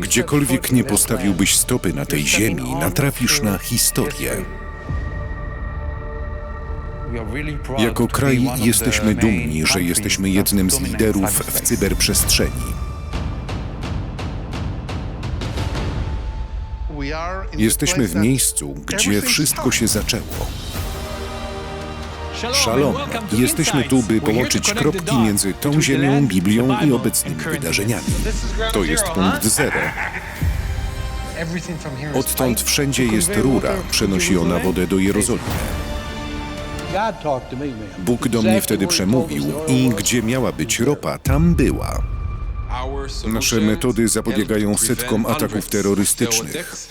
Gdziekolwiek nie postawiłbyś stopy na tej ziemi, natrafisz na historię. Jako kraj jesteśmy dumni, że jesteśmy jednym z liderów w cyberprzestrzeni. Jesteśmy w miejscu, gdzie wszystko się zaczęło. Szalom. Jesteśmy tu, by połączyć kropki między tą ziemią, Biblią i obecnymi wydarzeniami. To jest punkt zero. Odtąd wszędzie jest rura, przenosi ona wodę do Jerozolimy. Bóg do mnie wtedy przemówił i gdzie miała być ropa, tam była. Nasze metody zapobiegają setkom ataków terrorystycznych.